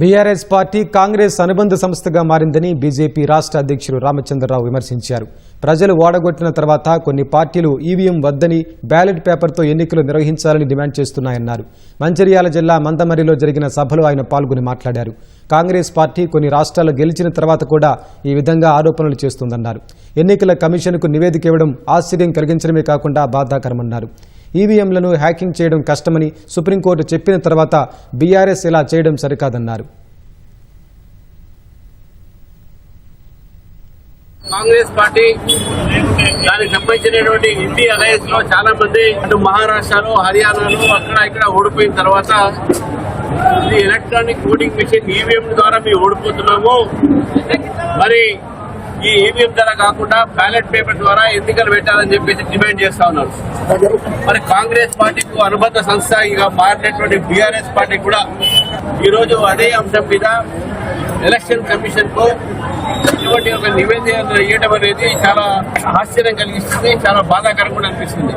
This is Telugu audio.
బీఆర్ఎస్ పార్టీ కాంగ్రెస్ అనుబంధ సంస్థగా మారిందని బీజేపీ రాష్ట్ర అధ్యక్షులు రామచంద్రరావు విమర్శించారు. ప్రజలు ఓడగొట్టిన తర్వాత కొన్ని పార్టీలు ఈవీఎం వద్దని బ్యాలెట్ పేపర్తో ఎన్నికలు నిర్వహించాలని డిమాండ్ చేస్తున్నాయన్నారు. మంచిర్యాల జిల్లా మందమరిలో జరిగిన సభలో ఆయన పాల్గొని మాట్లాడారు. కాంగ్రెస్ పార్టీ కొన్ని రాష్ట్రాలు గెలిచిన తర్వాత కూడా ఈ విధంగా ఆరోపణలు చేస్తుందన్నారు. ఎన్నికల కమిషన్కు నివేదిక ఇవ్వడం ఆశ్చర్యం కలిగించడమే కాకుండా బాధాకరమన్నారు. ఈవీఎంలను హ్యాకింగ్ చేయడం కష్టమని సుప్రీంకోర్టు చెప్పిన తర్వాత బీఆర్ఎస్ ఇలా చేయడం సరికాదన్నారు. కాంగ్రెస్ పార్టీ దానికి సంబంధించినటువంటి ఇండి అలయన్స్లో చాలా మంది అటు మహారాష్ట్రలో హర్యానాలో అక్కడ ఇక్కడ ఓడిపోయిన తర్వాత ఇది ఎలక్ట్రానిక్ ఓటింగ్ మిషన్ ఈవీఎం ద్వారా మేము ఓడిపోతున్నాము. మరి ఈ ఈవీఎం ద్వారా కాకుండా బ్యాలెట్ పేపర్ ద్వారా ఎన్నికలు పెట్టాలని చెప్పేసి డిమాండ్ చేస్తా ఉన్నారు. మరి కాంగ్రెస్ పార్టీకు అనుబంధ సంస్థ ఇక మారినటువంటి బీఆర్ఎస్ పార్టీ కూడా ఈరోజు అదే అంశం మీద ఎలక్షన్ కమిషన్కు ఇటువంటి ఒక నివేదిక ఇవ్వడం అనేది చాలా ఆశ్చర్యం కలిగిస్తుంది చాలా బాధాకరం కూడా అనిపిస్తుంది.